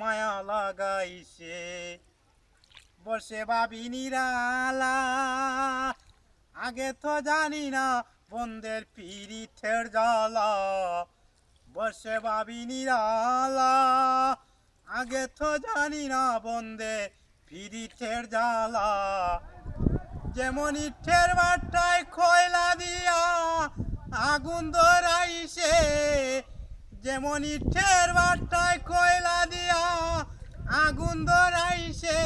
মায়া লাগাইছে। বসে ভাবি নিরালা আগে তো জানি না বন্দের পিরিতের জ্বালা। বসে ভাবি নিরালা আগে তো জানি না বন্দে পিরিতের জ্বালা। যেমন ইটের বাটায় কয়লা দিয়া আগুন ধরাইছে, যেমন ইটের বাটায় কয়লা আগুন ধরাইছে,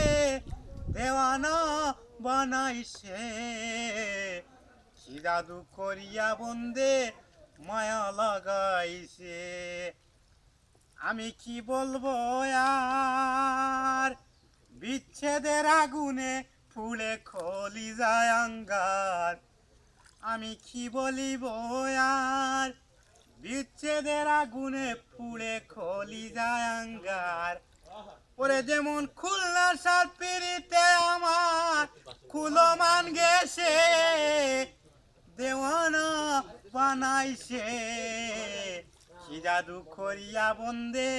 দেওয়ানা বানাইছে। জাদু করিয়া বন্দে মায়া লাগাইছে। আমি কি বলব আর? বিচ্ছেদের আগুনে ফুলে খলি যায় আঙ্গার। আমি কি বলিব বিচ্ছেদের আগুনে ফুলে খলি যায় আঙ্গার। ওরে যেমন খুলনা সার পিড়িতে আমার খুলো মান গেছে, দেওয়ানা বানাইছে। জাদু করিয়া বন্দে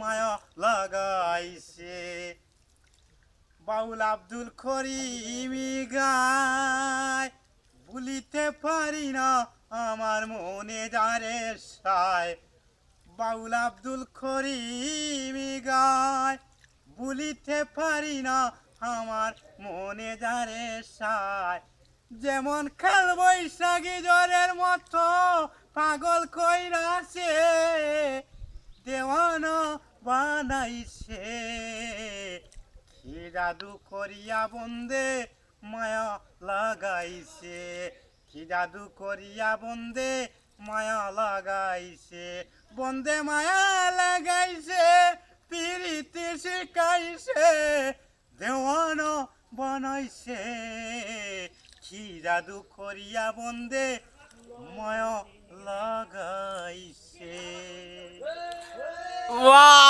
মায়া লাগাইছে। বাউল আব্দুল করিমি গায়, ভুলিতে পারি না আমার মনে যারে সায়। বাউল আব্দুল করিমি গায় ভুলিতে পারি না, আমার মনে যারে সায়। যেমন কাল বৈশাখী জ্বরের মতো পাগল কইরাছে দেওয়ানো বানাইছে। কি জাদু করিয়া বন্দে মায়া লাগাইছে, কি জাদু করিয়া বন্দে মায়া লাগাইছে, বন্দে মায়া লাগাইছে পিরিতি শিখাইছে দেওয়ানো বনাইছে কি জাদু বন্দে ময় লাগাইছে Wow!